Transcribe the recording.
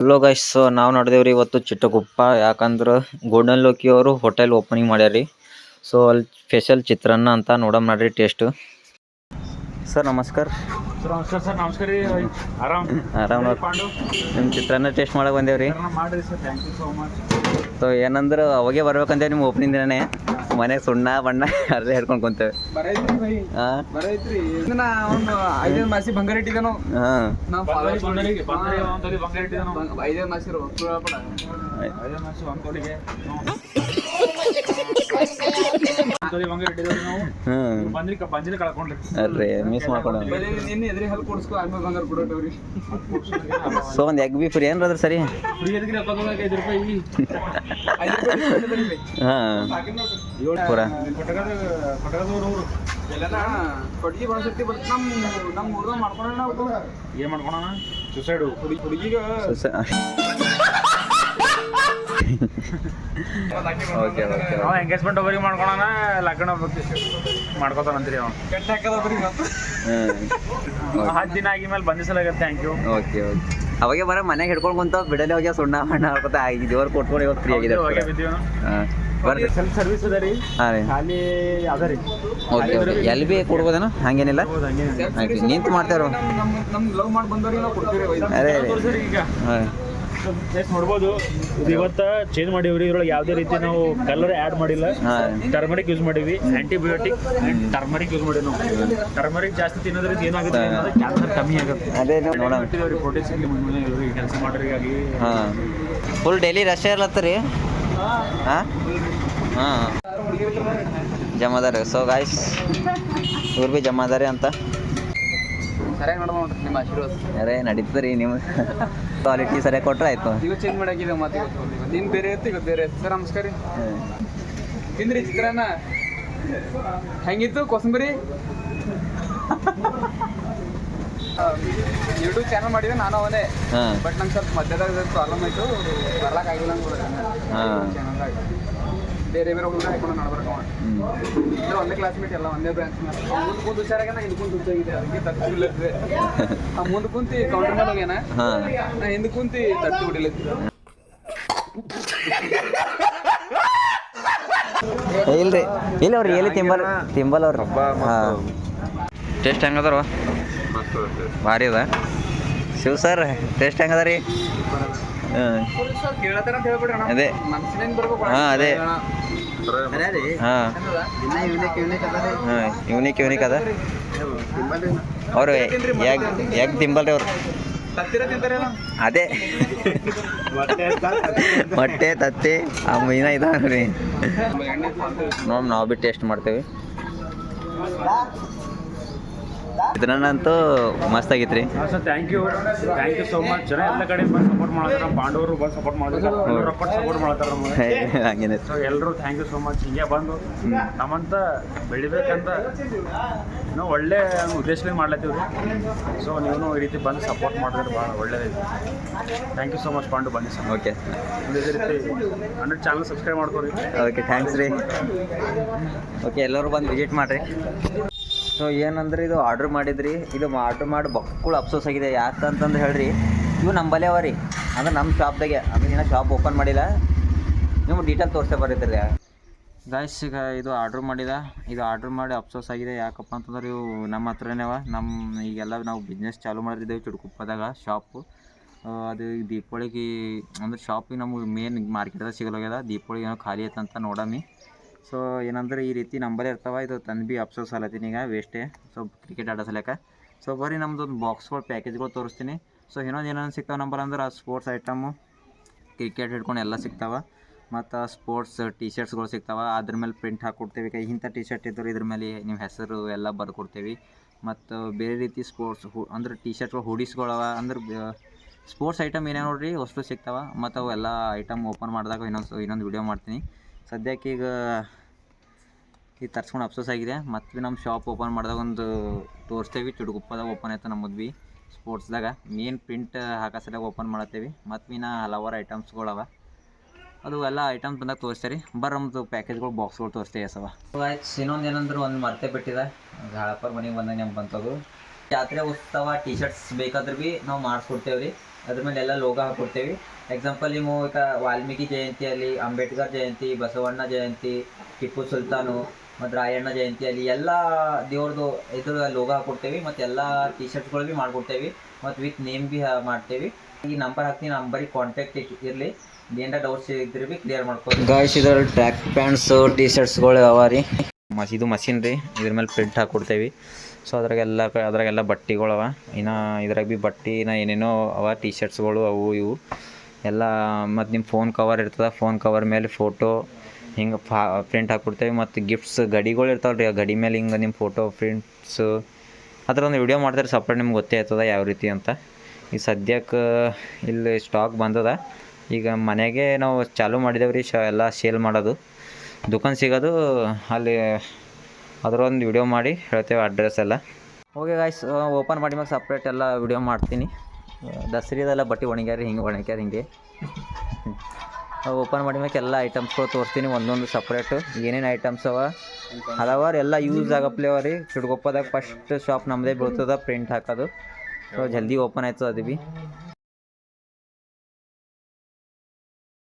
Hello guys ನಾವು ನೋಡಿದೇವ್ರಿ ಇವತ್ತು ಚಿಟ್ಟಗುಪ್ಪ ಯಾಕಂದ್ರೆ ಗೋಲ್ಡನ್ ಲೋಕಿ ಅವರು ಹೋಟೆಲ್ ಓಪನಿಂಗ್ ಮಾಡ್ಯಾರಿ ಸೊ ಅಲ್ಲಿ ಸ್ಪೆಷಲ್ ಚಿತ್ರಾನ್ನ ಅಂತ ನೋಡಮ್ ಮಾಡ್ರಿ ಟೇಸ್ಟು ಸರ್ ನಮಸ್ಕಾರ. ಸರ್ ನಮಸ್ಕಾರ ಸರ್ ನಮಸ್ಕಾರ ರೀ. ಆರಾಮ್. ಆರಾಮ್ ಪಾಂಡು. ನಿಮ್ಮ ಚಿತ್ರಾನ್ನ ಟೇಸ್ಟ್ ಮಾಡಕ್ಕೆ ಬಂದೇವ್ರಿ. ಮಾಡಿರಿ sir thank you so much so ಏನಂದ್ರೆ ಅವಾಗೆ ಬರ್ಬೇಕಂತೇವೆ ನಿಮ್ಮ ಓಪನಿಂಗ್ ದಿನನೇ. ಮನೆಗೆ ಸುಣ್ಣ ಬಣ್ಣ ಅರ್ಧ ಹಿಡ್ಕೊಂಡು ಕುಂತೇವೆ. ಐದೇ ಮಾಸ ಅಲ್ರಿ ಮಿಸ್ ಮಾಡ್ಕೊಂಡು ಸೊ ಒಂದು ಎಗ್ ಬಿ ಫ್ರೀ ಏನ್ರ ಅದ್ರ ಸರಿ? ಹಾಂ. ಏಳು ಪೂರ. ಕೊಟ್ಟಿಗೆ ಬಳಸತ್ತಿ ಬರ್ತ ನಮ್ಮ ನಮ್ಮ ಹುಡುಗ ಮಾಡ್ಕೊಂಡ ನಾವು ಏನು ಮಾಡ್ಕೊಳಣ? ಸುಸೈಡು ಹುಡುಗಿ ಹುಡುಗಿಗ ಓಕೆ ಓಕೆ ಅವ ಎಂಗೇಜ್ಮೆಂಟ್ ಒಬ್ಬರಿಗೆ ಮಾಡ್ಕೊಳ ಲಗ್ನ ಮಾಡ್ಕೋತಾನಂತ್ರಿ ಅವ. ಹತ್ತು ದಿನ ಆಗಿದ್ಮೇಲೆ ಬಂದಿಸಲಾಗತ್ತೆ ಥ್ಯಾಂಕ್ ಯು ಓಕೆ ಓಕೆ ಅವಾಗೆ ಬರ ಮನೆಗೆ ಹಿಡ್ಕೊಂಡು ಕುಂತ ಬಿಡಲೆ ಹೋಗ್ಯ ಸುಣ್ಣ ಬಣ್ಣ ಹಾಕೋತ ಇದುವರೆಗೆ ಕೊಟ್ಕೊಂಡು ಇವತ್ತು ಫ್ರೀ ಆಗಿದೆ ಬರ್ರಿ. ಸೆಲ್ಫ್ ಸರ್ವಿಸ್ ಅದ ರೀ. ಹಾಂ ರೀ. ಖಾಲಿ ಅದ ರೀ. ಓಕೆ ಓಕೆ ಎಲ್ಲಿ ಬಿ ಕೊಡ್ಬೋದೇನು? ಹಂಗೇನಿಲ್ಲ? ಹೌದು ಹಂಗೆ ಆಯ್ತು ನಿಂತು ಮಾಡ್ತಾರೋ ನಮ್ಮ ಲವ್ ಮಾಡಿ ಬಂದವ್ರಿಗೆ ನಾವು ಕೊಡ್ತೀವಿ ಐದು ನೋಡ್ಬೋದು ಇದು ಇವತ್ತ ಚೇಂಜ್ ಮಾಡೀವ್ರಿ. ಇದ್ರೊಳಗೆ ಯಾವುದೇ ರೀತಿ ನಾವು ಕಲರ್ ಆ್ಯಡ್ ಮಾಡಿಲ್ಲ. ಟರ್ಮರಿಕ್ ಯೂಸ್ ಮಾಡೀವಿ. ಆಂಟಿಬಯೋಟಿಕ್ ಆ್ಯಂಡ್ ಟರ್ಮರಿಕ್ ಯೂಸ್ ಮಾಡೀವಿ ನಾವು. ಟರ್ಮರಿಕ್ ಜಾಸ್ತಿ ತಿನ್ನೋದ್ರಿಂದ ಏನಾಗುತ್ತೆ ಕ್ಯಾನ್ಸರ್ ಕಮ್ಮಿ ಆಗುತ್ತೆ. ಅದೇ ಪ್ರೋಟೀನ್ ಸಿಗ್ಲಿ ಮುಂದೆ ಕೆಲಸ ಮಾಡೋರಿಗಾಗಿ. ಹಾಂ. ಫುಲ್ ಡೈಲಿ ರಶ್ ಇರ್ಲತ್ತರಿ ಹಾಂ? ಹಾಂ. ಜಮಾದಾರಿ. ಸೊ ಗಾಯ್ಸ್ ಇವ್ರು ಭೀ ಜಮಾದಾರಿ ಅಂತ. ಸರಿಯಾಗಿ ನೋಡೋಣ ನಿಮ್ಮ ಆಶೀರ್ವಾದ? ಅರೇ ನಡೀತದ್ರಿ ನೀವು ಕ್ವಾಲಿಟಿ ಸರಿಯಾಗಿ ಕೊಟ್ರೆ ಆಯ್ತು. ಈಗ ಚೇಂಜ್ ಮಾಡಾಕಿದೆ ಮತ್ತೆ ದಿನ ಬೇರೆ ಇತ್ತು ಇವತ್ತು ಬೇರೆ ಇತ್ತು. ಸರ್ ನಮಸ್ಕಾರ ರೀ. ತಿಂದ್ರಿ ಚಿತ್ರಾನ್ನ. ಹೆಂಗಿತ್ತು ಕೋಸಂಬರಿ? ಯೂಟ್ಯೂಬ್ ಚಾನಲ್ ಮಾಡಿದೆ ನಾನು ಅವನೇ. ಬಟ್ ನಂಗೆ ಸ್ವಲ್ಪ ಮಧ್ಯದಾಗ ಪ್ರಾಬ್ಲಮ್ ಆಯಿತು. ಬರ್ಲಾಕಾಗಿಲ್ಲ ಹಾಂ. ಚಾನಲ್ದಾಗ ಬೇರೆ ಬೇರೆ ಹುಡುಗ ಹಾಕೊಂಡು ನಡ್ಬರ್ಕ ಅಂದ್ರೆ ಒಂದೇ ಕ್ಲಾಸ್ಮೇಟ್ ಎಲ್ಲ ಒಂದೇ ಬ್ರಾಂಚ್ ಮುಂದೆ ಕುಂತು ಹುಷಾರಾಗ ಹಿಂದ್ ಹಿಂದೆ ಕುಂತು ಹುಚ್ಚಾಗಿದೆ ಅದಕ್ಕೆ ತಪ್ಪಿಲ್ಲದೆ ಆ ಮುಂದೆ ಕುಂತಿ ಕೌಂಟರ್ ಮೇಲೆ ಹೋಗ್ಯಾನ? ಹಾಂ. ನಾ ಹಿಂದೆ ಕುಂತಿ ತಟ್ಟು ಇಲ್ಲ ಇಲ್ರಿ. ಇಲ್ಲ ಅವ್ರಿ ಎಲ್ಲಿ ತಿಂಬಲ್ ತಿಂಬಲ್ ಅವ್ರ. ಟೇಸ್ಟ್ ಹೆಂಗದಾರ ಭಾರಿ ಅದ. ಶಿವ್ ಸರ್ ಟೇಸ್ಟ್ ಹೆಂಗದ ರೀ ಹಾಂ ಕೇಳತ್ತಾರ ಅಂತ ಹೇಳ್ಬಿಡ್ರಿ ಅಣ್ಣ ಅದೇ. ಹಾಂ ಅದೇ. ಹಾಂ. ಹಾಂ ಯೂನಿಕ್ ಯೂನಿಕ್ ಅದ. ಅವರು ಎಗ್ ತಿಂಬಲ್ರಿ ಅವ್ರು? ಅದೇ. ಮೊಟ್ಟೆ, ತತ್ತಿ, ಆ ಮೀನ ಇದಾವ್ರಿ ನೋಡಿ, ನಾವು ಬಿಟ್ಟು ಟೇಸ್ಟ್ ಮಾಡ್ತೇವೆ. ಇದನ್ನಂತೂ ಮಸ್ತ್ ಆಗಿತ್ರಿ. Sir thank you thank you so much ಜನ ಎಲ್ಲ ಕಡೆ ಬಂದು ಸಪೋರ್ಟ್ ಮಾಡ್ತಾರೆ ನಮ್ಮ ಪಾಂಡವರು ಬಂದು ಸಪೋರ್ಟ್ ಮಾಡ್ತಾರೆ ರೊಕ್ಕ ಸಪೋರ್ಟ್ ಮಾಡ್ತಾರೆ ನಮಗೆ. ಹಂಗೇನೆ. ಸೊ ಎಲ್ಲರೂ ಥ್ಯಾಂಕ್ ಯು ಸೋ ಮಚ್ ಹಿಂಗೆ ಬಂದು ನಮ್ಮಂತ ಬೆಳಿಬೇಕಂತ ನಾವು ಒಳ್ಳೆ ಉದ್ದೇಶದಿಂದ ಮಾಡ್ಲತ್ತೀವಿ ರೀ. ಸೊ ನೀವು ಈ ರೀತಿ ಬಂದು ಸಪೋರ್ಟ್ ಮಾಡಿದ್ರೆ ಭಾಳ ಒಳ್ಳೇದೈತಿ thank you so much Pandu. ಬನ್ನಿ ಸರ್. ಓಕೆ ಇದೇ ರೀತಿ ಹಂಡ್ರೆಡ್ ಚಾನಲ್ ಸಬ್ಸ್ಕ್ರೈಬ್ ಮಾಡ್ಕೊರಿ. ಓಕೆ ಥ್ಯಾಂಕ್ಸ್ ರೀ. ಓಕೆ ಎಲ್ಲರೂ ಬಂದು ವಿಸಿಟ್ ಮಾಡಿರಿ. ಸೊ ಏನಂದ್ರೆ ಇದು ಆರ್ಡ್ರ್ ಮಾಡಿದ್ರಿ? ಇದು ಆರ್ಡ್ರ್ ಮಾಡಿ ಬಕ್ಕುಳು ಅಫ್ಸೋಸ್ ಆಗಿದೆ. ಯಾಕಂತಂದ್ರೆ ಹೇಳ್ರಿ, ಇವು ನಂಬಲ್ಲೇ ಅವ ರೀ ಅಂದ್ರೆ ನಮ್ಮ ಶಾಪ್ದಾಗೆ ಅಂದ್ರೆ ಇನ್ನೂ ಶಾಪ್ ಓಪನ್ ಮಾಡಿಲ್ಲ. ನಿಮ್ಗೆ ಡೀಟೇಲ್ ತೋರಿಸೇ ಬರೀತೀರಿ ಗಾಯ್ಸ್ ಈಗ ಇದು ಆರ್ಡ್ರ್ ಮಾಡಿದ. ಇದು ಆರ್ಡ್ರ್ ಮಾಡಿ ಅಫ್ಸೋಸ್ ಆಗಿದೆ. ಯಾಕಪ್ಪ ಅಂತಂದ್ರೆ ಇವು ನಮ್ಮ ಹತ್ರನೇ ಅವ. ನಮ್ಮ ಈಗೆಲ್ಲ ನಾವು ಬಿಸ್ನೆಸ್ ಚಾಲೂ ಮಾಡಿದ್ದೇವೆ ಚುಡ್ಕುಪ್ಪದಾಗ ಶಾಪು ಅದು ದೀಪಾವಳಿಗೆ, ಅಂದ್ರೆ ಶಾಪಿಗೆ ನಮಗೆ ಮೇನ್ ಮಾರ್ಕೆಟ್ದಾಗ ಸಿಗಲಾಗ್ಯದ ದೀಪಾವಳಿಗೆ ಏನೋ ಖಾಲಿ ಐತಂತ ನೋಡಮಿ. ಸೊ ಏನಂದ್ರೆ ಈ ರೀತಿ ನಂಬರ್ ಇರ್ತಾವ. ಇದು ತಂದು ಭೀ ಅಫ್ಸೋಸ್ ಅಲ್ಲತ್ತೀನಿ ಈಗ ವೇಸ್ಟೇ ಸೊ ಕ್ರಿಕೆಟ್ ಆಡೋ ಸಲಕ ಸೊ ಬರೀ ನಮ್ದು ಒಂದು ಬಾಕ್ಸ್ಗಳು ಪ್ಯಾಕೇಜ್ಗಳು ತೋರಿಸ್ತೀನಿ. ಸೊ ಇನ್ನೊಂದು ಏನೇನು ಸಿಗ್ತಾವೆ ನಂಬರ್ ಅಂದ್ರೆ, ಆ ಸ್ಪೋರ್ಟ್ಸ್ ಐಟಮು ಕ್ರಿಕೆಟ್ ಹಿಡ್ಕೊಂಡು ಎಲ್ಲ ಸಿಗ್ತಾವ. ಮತ್ತು ಸ್ಪೋರ್ಟ್ಸ್ ಟಿ ಶರ್ಟ್ಸ್ಗಳು ಸಿಗ್ತಾವ. ಅದ್ರ ಮೇಲೆ ಪ್ರಿಂಟ್ ಹಾಕ್ಕೊಡ್ತೇವೆ ಈಗ ಇಂಥ ಟಿ ಶರ್ಟ್ ಇದ್ರೆ ಇದ್ರ ಮೇಲೆ ನಿಮ್ಮ ಹೆಸರು ಎಲ್ಲ ಬರ್ಕೊಡ್ತೇವೆ. ಮತ್ತು ಬೇರೆ ರೀತಿ ಸ್ಪೋರ್ಟ್ಸ್ ಹು, ಅಂದ್ರೆ ಟಿ ಶರ್ಟ್ಗಳು ಹುಡೀಸ್ಗಳವ ಅಂದ್ರೆ ಸ್ಪೋರ್ಟ್ಸ್ ಐಟಮ್ ಏನೇ ನೋಡ್ರಿ ಅಷ್ಟು ಸಿಗ್ತಾವ. ಮತ್ತು ಅವೆಲ್ಲ ಐಟಮ್ ಓಪನ್ ಮಾಡಿದಾಗ ಇನ್ನೊಂದು ಇನ್ನೊಂದು ವಿಡಿಯೋ ಮಾಡ್ತೀನಿ. ಸದ್ಯಕ್ಕೆ ಈಗ ತರ್ಸ್ಕೊಂಡು ಅಫ್ಸೋಸ್ ಆಗಿದೆ. ಮತ್ತು ಭೀ ನಮ್ಮ ಶಾಪ್ ಓಪನ್ ಮಾಡಿದಾಗ ಒಂದು ತೋರಿಸ್ತೇವೆ. ಚುಡುಗುಪ್ಪದಾಗ ಓಪನ್ ಆಯ್ತು ನಮ್ಮದು ಭೀ ಸ್ಪೋರ್ಟ್ಸ್ದಾಗ ಮೇನ್ ಪ್ರಿಂಟ್ ಹಾಕೋ ಸಲುವಾಗಿ ಓಪನ್ ಮಾಡತ್ತೇವೆ. ಮತ್ತು ಭೀ ನಾ ಹಲವಾರು ಐಟಮ್ಸ್ಗಳವ ಅದು ಎಲ್ಲ ಐಟಮ್ಸ್ ಬಂದಾಗ ತೋರಿಸ್ತೀರಿ. ಬರ್ರಿ ನಮ್ಮದು ಪ್ಯಾಕೇಜ್ಗಳು ಬಾಕ್ಸ್ಗಳು ತೋರಿಸ್ತೇವೆ ಸವ ಇನ್ನೊಂದು ಏನಂದ್ರೆ ಒಂದು ಮರ್ತೆ ಬಿಟ್ಟಿದೆ. ಗಾಳಪ್ಪರ ಮನೆಗೆ ಬಂದಾಗ ನೆಂಪು ಬಂತದು. ಜಾತ್ರೆ ಉತ್ಸವ ಟಿ ಶರ್ಟ್ಸ್ ಬೇಕಾದ್ರೆ ಭೀ ನಾವು ಮಾಡಿಸ್ಕೊಡ್ತೇವೆ ರೀ ಅದ್ರ ಮೇಲೆ ಎಲ್ಲ ಲೋಗೋ ಹಾಕ್ಕೊಡ್ತೇವೆ ಎಕ್ಸಾಂಪಲ್ ನೀವು ಈಗ ವಾಲ್ಮೀಕಿ ಜಯಂತಿಯಲ್ಲಿ ಅಂಬೇಡ್ಕರ್ ಜಯಂತಿ ಬಸವಣ್ಣ ಜಯಂತಿ ಟಿಪ್ಪು ಸುಲ್ತಾನು ಮತ್ತು ರಾಯಣ್ಣ ಜಯಂತಿಯಲ್ಲಿ ಎಲ್ಲ ದೇವ್ರದ್ದು ಇದ್ರ ಲೋಗ ಹಾಕ್ಕೊಡ್ತೇವೆ ಮತ್ತು ಎಲ್ಲ ಟಿ ಶರ್ಟ್ಗಳು ಭೀ ಮಾಡ್ಕೊಡ್ತೇವೆ. ಮತ್ತು ವಿತ್ ನೇಮ್ ಭೀ ಮಾಡ್ತೇವೆ. ಈ ನಂಬರ್ ಹಾಕ್ತೀನಿ ನಂಬರಿಗೆ ಕಾಂಟ್ಯಾಕ್ಟ್ ಇರಲಿ. ಏನಾರ ಡೌಟ್ಸ್ ಇದ್ರೆ ಭೀ ಕ್ಲಿಯರ್ ಮಾಡ್ಕೊಳ್ತೀವಿ ಗಾಯ್ಸ್ ಇದರ ಟ್ರ್ಯಾಕ್ ಪ್ಯಾಂಟ್ಸು ಟಿ ಶರ್ಟ್ಸ್ಗಳು ಅವ ರೀ? ಮಸೀದು ಇದು ಮಷಿನ್ ರೀ. ಇದ್ರ ಮೇಲೆ ಪ್ರಿಂಟ್ ಹಾಕ್ಕೊಡ್ತೇವೆ ಸೊ ಅದ್ರಾಗೆಲ್ಲ ಅದ್ರಾಗೆಲ್ಲ ಬಟ್ಟೆಗಳು ಅವ. ಇನ್ನು ಇದ್ರಾಗ ಭೀ ಬಟ್ಟೆ, ಇನ್ನು ಏನೇನೋ ಅವ ಟೀ ಶರ್ಟ್ಸ್ಗಳು ಅವು ಇವು. ಎಲ್ಲ ಮತ್ತು ನಿಮ್ಮ ಫೋನ್ ಕವರ್ ಇರ್ತದೆ ಫೋನ್ ಕವರ್ ಮೇಲೆ ಫೋಟೋ ಹಿಂಗೆ ಫಾ ಪ್ರಿಂಟ್ ಹಾಕ್ಕೊಡ್ತೇವೆ ಮತ್ತು ಗಿಫ್ಟ್ಸ್ ಗಡಿಗಳು ಇರ್ತಾವೆ ರೀ ಆ ಗಡಿ ಮೇಲೆ ಹಿಂಗೆ ನಿಮ್ಮ ಫೋಟೋ ಪ್ರಿಂಟ್ಸು ಅದ್ರ ಒಂದು ವಿಡಿಯೋ ಮಾಡ್ತಾರೆ ಸಪ್ರೇಟ್ ನಿಮ್ಗೆ ಗೊತ್ತೇ ಆಯ್ತದ ಯಾವ ರೀತಿ ಅಂತ. ಈಗ ಸದ್ಯಕ್ಕೆ ಇಲ್ಲಿ ಸ್ಟಾಕ್ ಬಂದದ. ಈಗ ಮನೆಗೆ ನಾವು ಚಾಲೂ ಮಾಡಿದೇವೆ ರೀ ಶ, ಎಲ್ಲ ಸೇಲ್ ಮಾಡೋದು. ದುಕಾನ್ ಸಿಗೋದು ಅಲ್ಲಿ ಅದರೊಂದು ವಿಡಿಯೋ ಮಾಡಿ ಹೇಳ್ತೇವೆ ಅಡ್ರೆಸ್ ಎಲ್ಲ. ಓಕೆ ಗಾಯ್ಸ್ ಓಪನ್ ಮಾಡಿ ಮ್ಯಾಗ ಸಪ್ರೇಟ್ ಎಲ್ಲ ವಿಡಿಯೋ ಮಾಡ್ತೀನಿ. ದಸರಿದೆಲ್ಲ ಬಟ್ಟೆ ಒಣಗ್ಯಾರ ಹಿಂಗೆ ಒಣಗ್ಯಾರ ಹಿಂಗೆ. ಓಪನ್ ಮಾಡಿ ಮ್ಯಾಕೆ ಎಲ್ಲ ಐಟಮ್ಸ್ಗಳು ತೋರಿಸ್ತೀನಿ, ಒಂದೊಂದು ಸಪ್ರೇಟು ಏನೇನು ಐಟಮ್ಸ್ ಅವ? ಹಲವಾರು ಎಲ್ಲ ಯೂಸ್ ಆಗಪ್ಲೆ ಅವ ರೀ. ಚಿಡ್ಗೊಪ್ಪದಾಗ ಫಸ್ಟ್ ಶಾಪ್ ನಮ್ಮದೇ ಬೀಳ್ತದ ಪ್ರಿಂಟ್ ಹಾಕೋದು. ಸೊ ಜಲ್ದಿ ಓಪನ್ ಆಯ್ತದ ಅದು ಭೀ